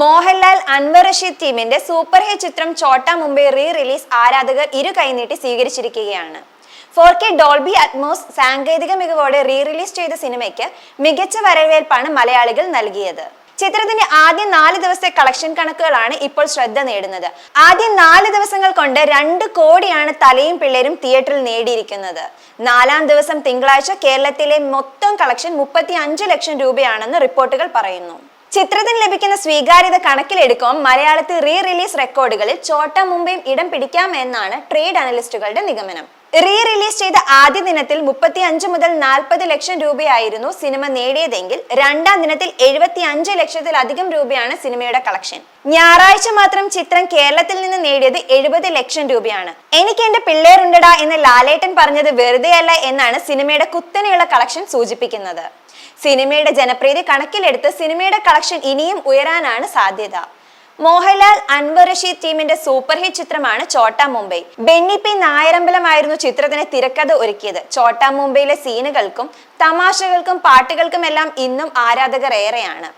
മോഹൻലാൽ അൻവർ റഷീദ് ടീമിന്റെ super hit ചിത്രം ചോട്ട Mumbai re release ആരാധകർ ഇരു കൈനീട്ടി സ്വീകരിച്ചിരിക്കുകയാണ്. ഫോർ കെ ഡോൾബി അറ്റ്മോസ് സാങ്കേതിക മികവോടെ റീ റിലീസ് ചെയ്ത സിനിമയ്ക്ക് മികച്ച വരവേൽപ്പാണ് മലയാളികൾ നൽകിയത്. ചിത്രത്തിന്റെ ആദ്യ നാല് ദിവസത്തെ കളക്ഷൻ കണക്കുകളാണ് ഇപ്പോൾ ശ്രദ്ധ നേടുന്നത്. ആദ്യ നാല് ദിവസങ്ങൾ കൊണ്ട് രണ്ട് കോടിയാണ് തലയും പിള്ളേരും തിയേറ്ററിൽ നേടിയിരിക്കുന്നത്. നാലാം ദിവസം തിങ്കളാഴ്ച കേരളത്തിലെ മൊത്തം കളക്ഷൻ മുപ്പത്തി ലക്ഷം രൂപയാണെന്ന് റിപ്പോർട്ടുകൾ പറയുന്നു. ചിത്രത്തിന് ലഭിക്കുന്ന സ്വീകാര്യത കണക്കിലെടുക്കും മലയാളത്തിൽ റീ റിലീസ് റെക്കോർഡുകളിൽ ചോട്ട മുംബൈയും ഇടം പിടിക്കാമെന്നാണ് ട്രേഡ് അനലിസ്റ്റുകളുടെ നിഗമനം. റീ റിലീസ് ചെയ്ത ആദ്യ ദിനത്തിൽ മുപ്പത്തി അഞ്ച് മുതൽ നാൽപ്പത് ലക്ഷം രൂപയായിരുന്നു സിനിമ നേടിയതെങ്കിൽ രണ്ടാം ദിനത്തിൽ എഴുപത്തി അഞ്ച് ലക്ഷത്തിലധികം രൂപയാണ് സിനിമയുടെ കളക്ഷൻ. ഞായറാഴ്ച മാത്രം ചിത്രം കേരളത്തിൽ നിന്ന് നേടിയത് എഴുപത് ലക്ഷം രൂപയാണ്. എനിക്ക് എന്റെ പിള്ളേരുണ്ടടാ എന്ന് ലാലേട്ടൻ പറഞ്ഞത് വെറുതെയല്ല എന്നാണ് സിനിമയുടെ കുത്തനെയുള്ള കളക്ഷൻ സൂചിപ്പിക്കുന്നത്. സിനിമയുടെ ജനപ്രീതി കണക്കിലെടുത്ത് സിനിമയുടെ കളക്ഷൻ ഇനിയും ഉയരാനാണ് സാധ്യത. മോഹൻലാൽ അൻവർ റഷീദ് ടീമിന്റെ സൂപ്പർ ഹിറ്റ് ചിത്രമാണ് ചോട്ടാ മുംബൈ. ബെന്നി പി നായരമ്പലമായിരുന്നു ചിത്രത്തിന് തിരക്കഥ ഒരുക്കിയത്. ചോട്ടാ മുംബൈയിലെ സീനുകൾക്കും തമാശകൾക്കും പാട്ടുകൾക്കും എല്ലാം ഇന്നും ആരാധകർ ഏറെയാണ്.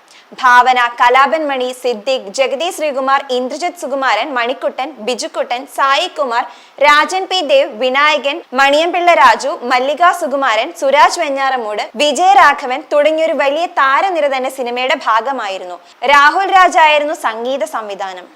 ഭാവന കലാപൻ മണി സിദ്ദിഖ് ജഗതി ശ്രീകുമാർ ഇന്ദ്രജിത് സുകുമാരൻ മണിക്കുട്ടൻ ബിജുക്കുട്ടൻ സായി കുമാർ രാജൻ പി ദേവ് വിനായകൻ മണിയംപിള്ള രാജു മല്ലിക സുകുമാരൻ സുരാജ് വെഞ്ഞാറമൂട് വിജയരാഘവൻ തുടങ്ങിയൊരു വലിയ താരനിര തന്നെ സിനിമയുടെ ഭാഗമായിരുന്നു. രാഹുൽ രാജായിരുന്നു സംഗീത സംവിധാനം.